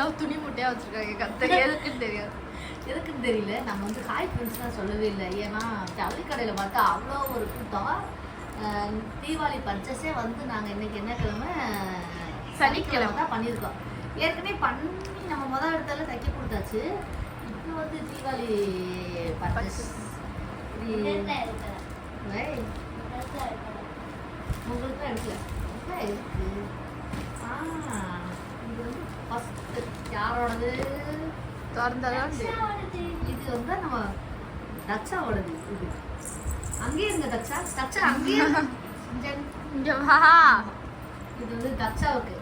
எல்லாம் துணி மூட்டையா வச்சிருக்காங்க. கத்த எதுக்குன்னு தெரியாது. எதுக்குன்னு தெரியல. நம்ம வந்து ஹாய் ஃப்ரெண்ட்ஸ்லாம் சொல்லவே இல்லை. ஏன்னா ஜவுளி கடையில் பார்த்தா அவ்வளோ ஒரு கூட்டம் தீபாவளி பர்ச்சேஸே வந்து நாங்கள் இன்னைக்கு என்ன கிழமை சனிக்கிழமை. தான் பண்ணியிருக்கோம். ஏற்கனவே பண்ணி நம்ம முதல் இடத்துல தைக்க கொடுத்தாச்சு. இப்போ வந்து தீபாவளி பர்ச்சேஸ் உங்களுக்கு தான் எடுக்கல. இருக்கு? ஆ இது வந்து ஃபஸ்ட்டு யாரோடது? திறந்தாதான். இது வந்து நம்ம தக்ஷாவோடது இது. அங்கேயே இருங்க தக்ஷா. தக்ஷா அங்கேயே. இங்க வா. இது வந்து தக்ஷாவுக்கு.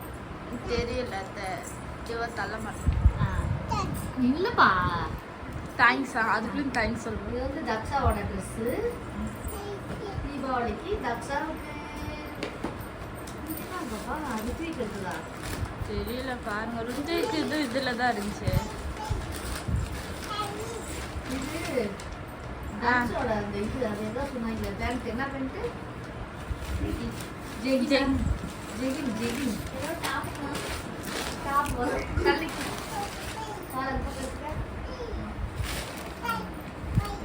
தெரியல இவ தள்ள மாட்டேன். ஆ. இல்லப்பா. தேங்க்ஸா அதுக்குள்ளயும் தேங்க்ஸ் சொல்லுவேன் இது வந்து தக்ஷாவோட ட்ரெஸ்ஸு தீபாவளிக்கு தக்ஷாவுக்கு தெரியல பாருங்க. ருத்திக்கு இது இதுல தான் இருந்துச்சு. இது தக்ஷாவோட அந்த இது அது எதோ சொன்னாங்க பேண்ட் என்ன pant jegging jegging jegging top வரும் தள்ளி காலை இந்த பக்கம் வச்சுக்க.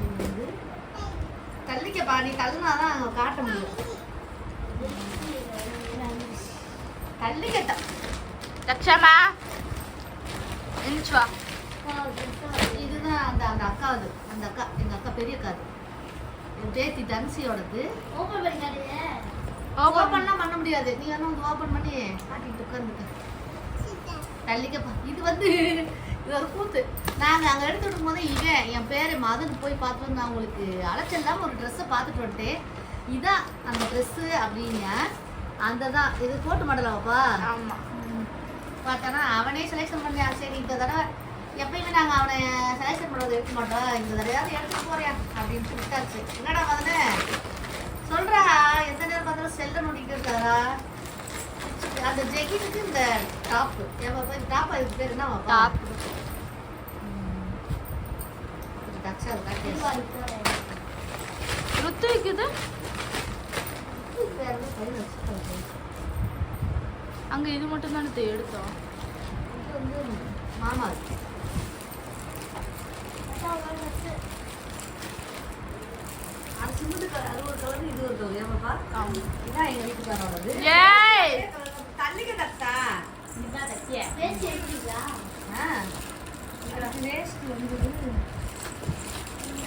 இது வந்து தள்ளிக்கப்பா நீ தள்ளினாதான் அங்கே காட்ட முடியும் கேட்டா லட்சமா எந்திரிச்சு இதுதான் அந்த அந்த அக்காவது அந்த அக்கா எங்கள் அக்கா பெரிய அக்கா அது என் பேத்தி தன்சியோடது ஓப்பன் பண்ணலாம் பண்ண முடியாது நீ வேணா வந்து ஓப்பன் பண்ணி காட்டிட்டு உட்காந்துக்க தள்ளிக்கப்பா இது வந்து இது ஒரு கூத்து நாங்கள் அங்கே எடுத்து விடும் போதே இவன் என் பேர் மதன் போய் பார்த்து வந்து நான் உங்களுக்கு அலைச்சல் இல்லாமல் ஒரு ட்ரெஸ்ஸை பார்த்துட்டு வந்துட்டேன் இதான் அந்த ட்ரெஸ்ஸு அப்படின்னா அந்த தான் இது போட்டு மாடலாப்பா ஆமா. பார்த்தானா அவனே செலெக்ஷன் பண்ணி சரி இந்த தடவை எப்பயுமே நாங்கள் அவனை செலெக்ஷன் பண்ணுறது எடுக்க மாட்டோம். இந்த தடவையாவது எடுத்துட்டு போறியா அப்படின்னு விட்டாச்சு என்னடா மதனே? சொல்றா எந்த நேரம் பார்த்தாலும் செல்ல நோண்டிக்கிட்டு இருக்காரா? அந்த ஜெகினுக்கு இந்த டாப்பு இந்த டாப்பா இதுக்கு பேர் என்ன பாப்பா டாப். ருத்திக்கு இது இதுக்கு வேற ஏதோ பையில வச்சுருக்காங்க. அங்க இது மட்டும் தானே எடுத்தோம் இது வந்து மாமா அது சிமெண்ட் கலர் அது ஒரு கலர் இது ஒரு கலர் ஏன் பாப்பா ஆமா இதான் எங்க வீட்டுக்காரோடது ஏய் தள்ளிக்க ஆ இதுல வேஸ்ட் வந்து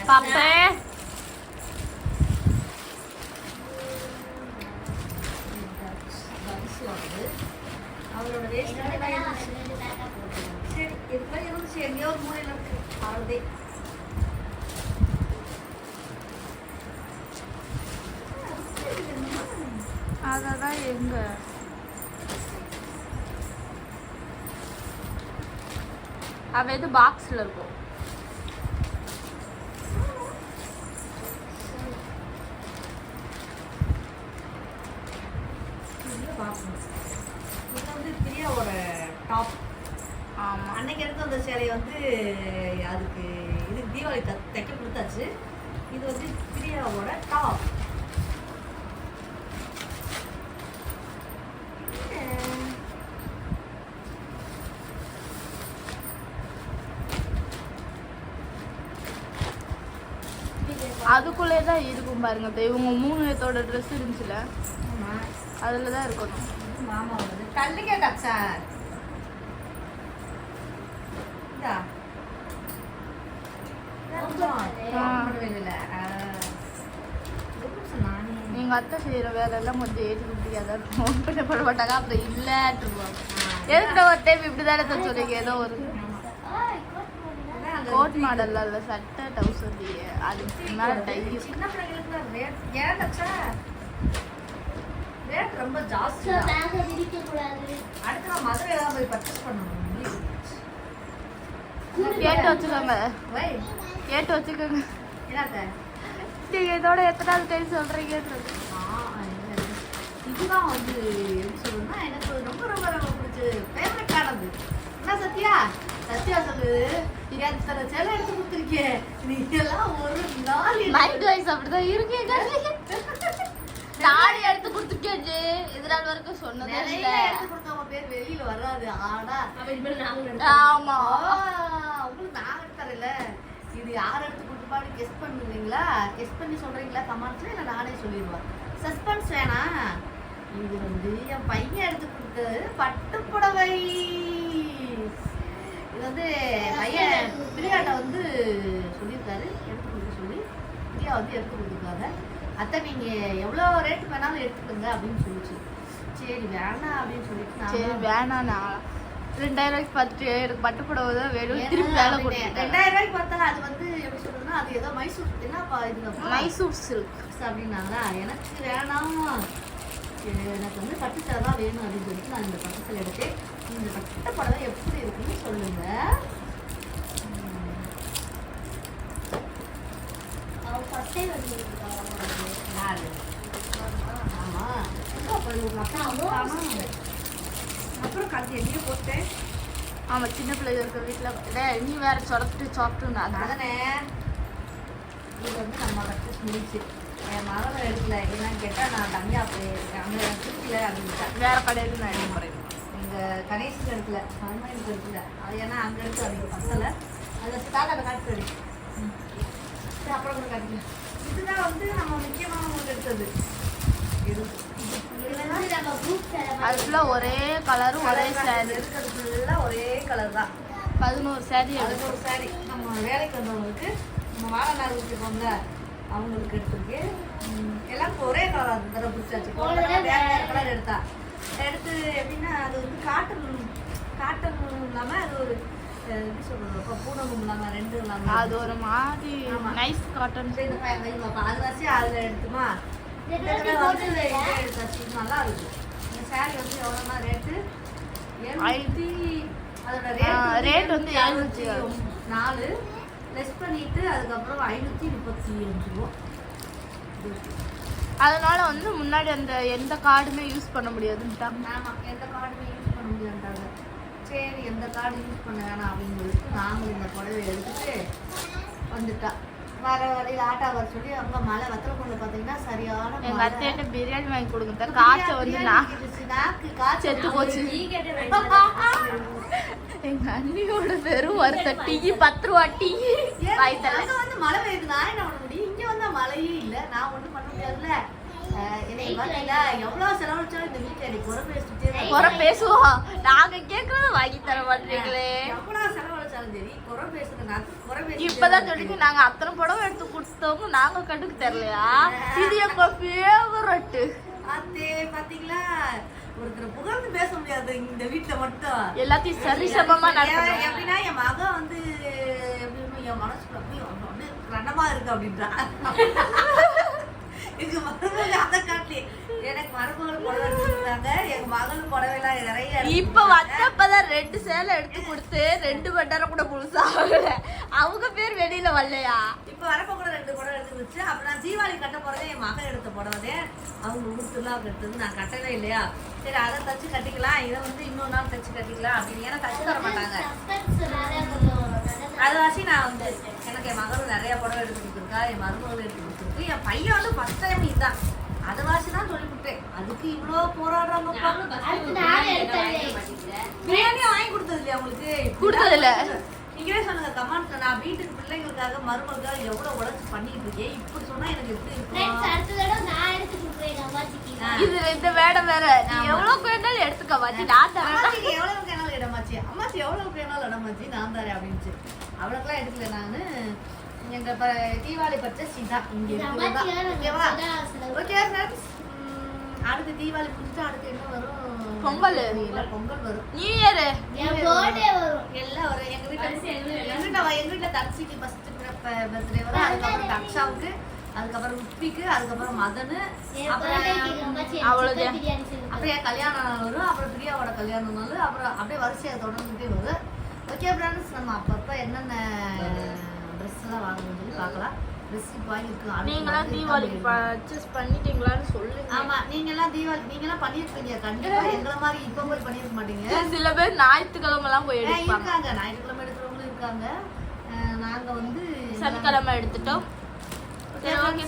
பாப்பே. எங்கேயோ ஒரு மூலையில இருக்கு அவ்வளோதே அததான் எங்க அவ இது பாக்ஸ்ல இருக்கும் பார்க்கணும் இது வந்து பிரியாவோட டாப் ஆமா அன்னைக்கு எடுத்து வந்த சேலையை வந்து அதுக்கு இது தீபாவளி த தைக்க கொடுத்தாச்சு. இது வந்து பிரியாவோட டாப் அதுக்குள்ளே தான் இருக்கும் பாருங்க இவங்க மூணு பேர்த்தோட ட்ரெஸ் இருந்துச்சுல? அதுல தான் இருக்கணும். மாமா வந்து தள்ளிக்க சார் இந்தா எங்க அத்தை செய்யற வேலை எல்லாம் கொஞ்சம் ஏற்றி அப்புறம் இல்லட்டுருவாங்க ஒரு டைம் இப்படி தானே சொல்றீங்க ஏதோ ஒரு கோட் மாடல்ல இல்ல சட்டை டவுசர் அது மேல டை சின்ன பிள்ளைங்களுக்கு ரேட் ஏன் தச்சா ரேட் ரொம்ப ஜாஸ்தி அடுத்து நான் மதுரை தான் போய் பர்ச்சேஸ் பண்ணணும் கேட்டு வச்சுக்கோங்க. வை கேட்டு வச்சுக்கோங்க. நீங்க இதோட எத்தனாவது இல்ல, இல்ல. இதுதான் வந்து எப்படி சொல்றதுன்னா எனக்கு ரொம்ப ரொம்ப ரொம்ப பிடிச்சது ஃபேவரட் ஆனது. என்ன சத்யா? சத்யா சொல்லு எத்தனை சேலை எடுத்து கொடுத்துருக்கே. நீ எல்லாம் ஒரு நாள். மைண்ட் வைஸ் அப்படிதான் இருக்கீங்க சாரி எடுத்து கொடுத்துட்டேன் இது நாள் வரைக்கும் சொன்னதே இல்ல. எடுத்து கொடுத்தவங்க பேர் வெளியில வராது. ஆனா ஆமா ஆ, உங்களுக்கு நான் எடுத்து தரல இது யார் எடுத்து கொடுத்துப்பான்னு கெஸ் பண்ணுவீங்களா? கெஸ் பண்ணி சொல்கிறீங்களா கமெண்ட்ஸ்ல இல்லை நானே சொல்லிடுவேன் சஸ்பென்ஸ் வேணாம் இது வந்து என் பையன் எடுத்து கொடுத்தது பட்டு புடவை. இது வந்து பையன் பிரியாட்ட வந்து சொல்லியிருக்காரு. எடுத்து கொடுக்க சொல்லி. பிரியா வந்து எடுத்து கொடுத்துருக்காங்க. அத்தை நீங்கள் எவ்வளோ ரேட் வேணாலும் எடுத்துக்கோங்க அப்படின்னு சொல்லிச்சு. சரி வேணாம் அப்படின்னு சொல்லிட்டு சரி வேணாம் நான். ரெண்டாயிரம் ரூபாய்க்கு பார்த்துட்டு எனக்கு பட்டு புடவை தான் வேணும். திருப்பி வேலை ரெண்டாயிரம் ரூபாய்க்கு பார்த்தா அது வந்து எப்படி சொல்றதுன்னா அது ஏதோ மைசூர் என்னப்பா இது மைசூர் சில்க் அப்படின்னாங்களா? எனக்கு வேணாம். எனக்கு வந்து பட்டு சேலை தான் வேணும் அப்படின்னு சொல்லிட்டு நான் இந்த பட்டு சேலை எடுத்தேன். இந்த பட்டு புடவை எப்படி இருக்குன்னு சொல்லுங்க. ஆமா. அப்புறம் அப்பா அப்புறம் கடைசி எங்கேயோ போட்டேன் ஆமா சின்ன பிள்ளைங்க இருக்க வீட்டுல டேய், நீ வேற சாப்பிட்டு நான் அதனே. இது வந்து நம்ம கட்டு முடிச்சு. என் மகளை எடுக்கல என்னன்னு கேட்டால் நான் தனியாக அப்படி அங்கே திருப்பில அப்படின்ட்டேன் வேற கடையில நான் எடுக்க போறேன். எங்க கணேஷுக்கு எடுக்கல மருமகனுக்கு எடுக்கல. அது ஏன்னா அங்கே எடுத்து அதுக்கு பத்தலை அதை ஸ்டார்ட் அதை காட்டு அப்புறம் கூட காட்டிக்கலாம். இதுதான் வந்து நம்ம முக்கியமாக உங்களுக்கு எடுத்தது. இது. அது ஃபுல்லா ஒரே கலரும் ஒரே சேரீ இருக்கிறது ஃபுல்லாக ஒரே கலர் தான். பதினோரு சேரீ ஒரு சாரி நம்ம வேலைக்கு வந்தவங்களுக்கு நம்ம வாழநாள் வந்த அவங்களுக்கு எடுத்திருக்கு. எல்லாம் ஒரே கலர் தடவை பிடிச்சாச்சு கலர் எடுத்தா. எடுத்து எப்படின்னா அது வந்து காட்டன் காட்டன் இல்லாமல் அது ஒரு எப்படி சொல்றது? இப்போ பூனமும் இல்லாமல் ரெண்டும் இல்லாமல் அது ஒரு மாதிரி. நைஸ் காட்டன் அது வச்சு அதில் எடுத்துமா? வந்து இதை எடுத்தாச்சு இது நல்லா இருக்கு இந்த சாரி வந்து எவ்வளோனா ரேட்டு எழுநூத்தி அதோட ரேட் rate வந்து எழுநூத்தி நாலு. லெஸ் பண்ணிட்டு அதுக்கப்புறம் ஐநூற்றி முப்பத்தி அஞ்சு ரூபா. அதனால வந்து முன்னாடி அந்த எந்த கார்டுமே யூஸ் பண்ண முடியாதுன்ட்டாங்க ஆமாம் எந்த கார்டுமே யூஸ் பண்ண முடியாதுன்றாங்க சரி எந்த கார்டு யூஸ் பண்ண வேணாம் அப்படின்னு சொல்லிட்டு நாங்களும் இந்த புடவை எடுத்துட்டு வந்துட்டா. வர வழியில் ஆட்டோ வர சொல்லி அங்கே மழை வத்தல கொண்டு பார்த்தீங்கன்னா சரியான எங்க மழை. அத்தையிட்ட பிரியாணி வாங்கி கொடுங்க காய்ச்ச வந்து நான் நாக்கு காய்ச்சல் செத்து போச்சு. எங்க அண்ணியோட வெறும் வருத்த டீ பத்து ரூபா டீ. அங்க வந்து மழை பெய்யுது. நான் என்ன பண்ண முடியும்? இங்க வந்தா மழையே இல்ல. நான் ஒண்ணும் பண்ண முடியாதுல்ல. பேசுவோம். நாங்க கேக்குறத வாங்கி தர மாட்டீங்களே. எவ்வளவு செலவழிச்சாலும் சரி குறை பேசுறது இப்பதான் சொல்லிட்டு நாங்க அத்தனை புடவை எடுத்து கொடுத்தவங்க நாங்க கண்டுக்கு தரலையா இது எங்க ஃபேவரட் அத்தே பாத்தீங்களா? ஒருத்தர் புகழ்ந்து பேச முடியாது இந்த வீட்டுல மட்டும். எல்லாத்தையும் சரிசமமா நடத்தணும். எப்படின்னா என் மகன் வந்து எப்படின்னு என் மனசுல அப்படியே வந்து ரணமா இருக்கு அப்படின்றா. எங்க மருமகள் அதை காட்டி எனக்கு மருமகள் புடவை எடுத்துருந்தாங்க எங்க மகள் புடவை எல்லாம் நிறைய இப்ப வந்தப்பதான் ரெண்டு சேலை எடுத்து கொடுத்து ரெண்டு மணி நேரம் கூட முழுசா ஆகல. அவங்க பேர் வெளியில வரலையா? இப்ப வரப்ப கூட ரெண்டு புடவை எடுத்து வச்சு அப்புறம் நான் தீபாவளி கட்ட போறதே என் மகன் எடுத்த புடவை அவங்க ஊத்துலாம் எடுத்தது நான் கட்டவே இல்லையா? சரி அதை தச்சு கட்டிக்கலாம். இதை வந்து இன்னொரு நாள் தச்சு கட்டிக்கலாம் அப்படின்னு. ஏன்னா தச்சு தர மாட்டாங்க. அது வாசி நான் வந்து எனக்கு என் மகளும் நிறைய புடவை எடுத்து கொடுத்துருக்கா என் மருமகளும் எடுத்து கொடுத்துருக்கு. என் பையன் வந்து ஃபர்ஸ்ட் டைம் இதுதான் அதை வாசி தான் சொல்லி கொடுத்தேன் அதுக்கு இவ்வளோ போராடுறாங்கப்பா பிரியாணியும் வாங்கி கொடுத்தது இல்லையா உங்களுக்கு? கொடுத்ததில்ல. நீங்களே சொல்லுங்க கமெண்ட்ல. நான் வீட்டுக்கு பிள்ளைங்களுக்காக மருமகளுக்காக எவ்வளவு உழைச்சு பண்ணிட்டு இருக்கேன். இப்படி சொன்னா எனக்கு எப்படி இருக்கும்? ஆ. இது இந்த வேடம் வேற. நீ எவ்வளவு வேணாலும் எடுத்துக்க மாட்டி நான் தரேன். அம்மாச்சிக்கு எவ்வளவு வேணாலும் இடமாச்சு அம்மாச்சி எவ்வளவு வேணாலும் இடமாச்சு நான் தரேன் அப்படின்ச்சு அவளுக்கெல்லாம் எடுக்கல நானு. எங்க தீபாவளி பர்ச்சேஸ் இதான். இங்க ஓகேவா? ஓகே ஃப்ரெண்ட்ஸ் அடுத்து தீபாவளி முடிஞ்சு அடுத்து என்ன வரும்? பொங்கல். பொங்கல் வரும். நியூ இயர் எல்லாம் வரும். எங்க வீட்டுல எங்க வீட்டுல எங்க வீட்டுல தக்ஷிக்கு ஃபர்ஸ்ட் பர்த்டே வரும். அதுக்கப்புறம் தக்ஷாவுக்கு அதுக்கப்புறம் உப்பிக்கு அதுக்கப்புறம் மதனு அப்புறம் அவ்வளவுதான். அப்புறம் என் கல்யாணம் வரும் அப்புறம் பிரியாவோட கல்யாணம் நாள் அப்புறம் அப்படியே வரிசையாக தொடர்ந்துட்டே வரும். ஓகே ஃப்ரெண்ட்ஸ் நம்ம அப்பப்போ என்னென்ன ட்ரெஸ் எல்லாம் வாங்கணும்னு சொல்லி பார்க்கலாம். நீங்களாம் தீபாவளிக்கு exam இருக்கு. பர்ச்சேஸ் பண்ணிட்டீங்களான்னு சொல்லுங்க. ஆமா நீங்க எல்லாம் தீபாவளி நீங்க எல்லாம் பண்ணிருப்பீங்க கண்டிப்பா எங்களை மாதிரி இப்ப போய் பண்ணிருக்க மாட்டீங்க சில பேர் ஞாயிற்றுக்கிழமை எல்லாம் போய் எடுப்பாங்க. ஞாயிற்றுக்கிழமை எடுக்கிறவங்களும் இருக்காங்க. நாங்க வந்து சனிக்கிழமை எடுத்துட்டோம். சரி ஓகே.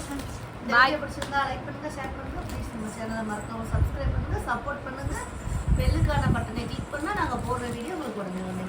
வீடியோ பிடிச்சிருந்தா லைக் பண்ணுங்க ஷேர் பண்ணுங்க. ப்ளீஸ் நம்ம சேனலை மறக்காம சப்ஸ்கிரைப் பண்ணுங்க சப்போர்ட் பண்ணுங்க. பெல்லுக்கான பட்டனை கிளிக் பண்ணா நாங்க போடுற வீடியோ உங்களுக்கு உடனே உடனே